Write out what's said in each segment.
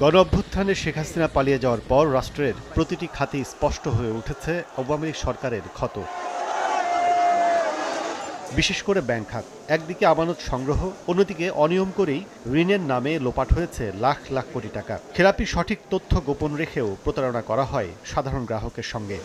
গণ অভ্যুত্থানে শেখ হাসিনা পালিয়ে যাওয়ার পর রাষ্ট্রের প্রতিটি খাতে স্পষ্ট হয়ে উঠেছে আওয়ামী লীগ সরকারের ক্ষত। বিশেষ করে ব্যাংক খাত। একদিকে আমানত সংগ্রহ, অন্যদিকে অনিয়ম করেই ঋণের নামে লোপাট হয়েছে লাখ লাখ কোটি টাকা। খেলাপি সঠিক তথ্য গোপন রেখেও প্রতারণা করা হয় সাধারণ গ্রাহকের সঙ্গে।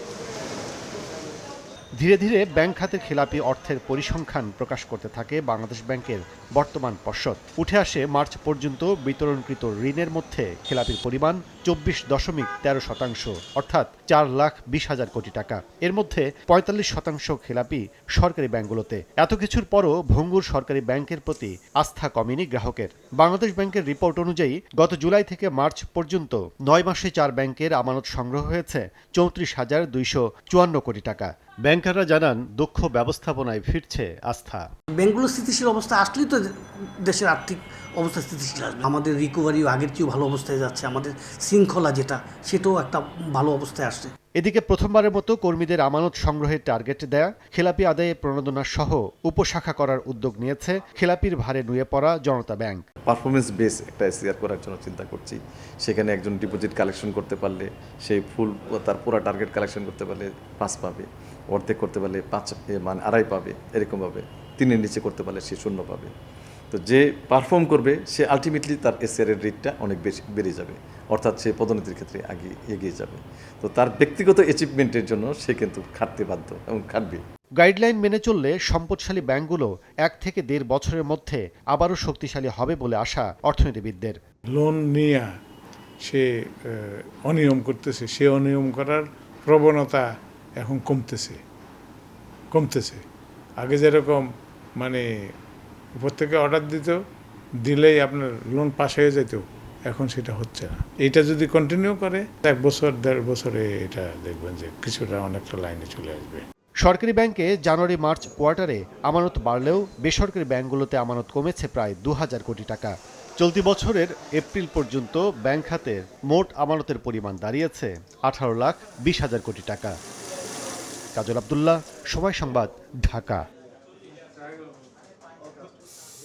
ধীরে ধীরে ব্যাংক খাতের খেলাপি অর্থের পরিসংখ্যান প্রকাশ করতে থাকে বাংলাদেশ ব্যাংকের বর্তমান পর্ষদ। উঠে আসে মার্চ পর্যন্ত বিতরণকৃত ঋণের মধ্যে খেলাপির পরিমাণ চব্বিশ দশমিক তেরো শতাংশ, অর্থাৎ চার লাখ বিশ হাজার কোটি টাকা। এর মধ্যে পঁয়তাল্লিশ শতাংশ খেলাপি সরকারি ব্যাংকগুলোতে। এত কিছুর পরও ভঙ্গুর সরকারি ব্যাংকের প্রতি আস্থা কমেনি গ্রাহকের। বাংলাদেশ ব্যাংকের রিপোর্ট অনুযায়ী, গত জুলাই থেকে মার্চ পর্যন্ত নয় মাসে চার ব্যাংকের আমানত সংগ্রহ হয়েছে চৌত্রিশ হাজার দুইশো চুয়ান্ন কোটি টাকা। ব্যাংকাররা জানান দক্ষ ব্যবস্থাপনায় ফিরছে আস্থা। ব্যাংকগুলো স্থিতিশীল অবস্থা আসলেই তো দেশের আর্থিক অবস্থা স্থিতিশীল আসবে। আমাদের রিকভারিও আগের চেয়েও ভালো অবস্থায় যাচ্ছে। আমাদের শৃঙ্খলা যেটা সেটাও একটা ভালো অবস্থায় আসছে। এদিকে প্রথমবারের মতো কর্মীদের আমানত সংগ্রহের টার্গেট দেয়া খেলাপি আদায়ে প্রণোদনা সহ উপশাখা করার উদ্যোগ নিয়েছে খেলাপির ভারে নুয়ে পড়া জনতা ব্যাংক। পারফরমেন্স বেস একটা এসিআর করার জন্য চিন্তা করছি। সেখানে একজন ডিপোজিট কালেকশন করতে পারলে সেই ফুল তার পুরো টার্গেট কালেকশন করতে পারলে পাঁচ পাবে। অর্ধেক করতে পারলে পাঁচ মানে আড়াই পাবে এরকমভাবে। তিনের নিচে করতে পারলে সে শূন্য পাবে। তো যে পারফর্ম করবে সে আলটিমেটলি তার এসিআর এর রেটটা অনেক বেশি বেড়ে যাবে। অর্থাৎ সে পদোন্নতির ক্ষেত্রে আগে এগিয়ে যাবে। তো তার ব্যক্তিগত অ্যাচিভমেন্টের জন্য সে কিন্তু খাটতে বাধ্য এবং খাটবে। গাইডলাইন মেনে চললে সম্পদশালী ব্যাংকগুলো এক থেকে দেড় বছরের মধ্যে আবারও শক্তিশালী হবে বলে আশা অর্থনীতিবিদদের। লোন নিয়ে সে অনিয়ম করতেছে। সে অনিয়ম করার প্রবণতা এখন কমতেছে। কমতেছে। আগে যেরকম মানে উপর থেকে অর্ডার দিত, দিলেই আপনার লোন পাস হয়ে যেত। এখন সেটা হচ্ছে না। এইটা যদি কন্টিনিউ করে, এক বছর, দেড় বছরে এটা দেখবেন যে কিছুটা অনেকটা লাইনে চলে আসবে। সরকারি ব্যাংকে জানুয়ারি, মার্চ কোয়ার্টারে আমানত বাড়লেও বেসরকারি ব্যাংকগুলোতে আমানত কমেছে প্রায় দু হাজার কোটি টাকা। চলতি বছরের এপ্রিল পর্যন্ত ব্যাংক খাতের মোট আমানতের পরিমাণ দাঁড়িয়েছে আঠারো লাখ বিশ হাজার কোটি টাকা। কাজল আবদুল্লাহ, সময় সংবাদ, ঢাকা। Okay.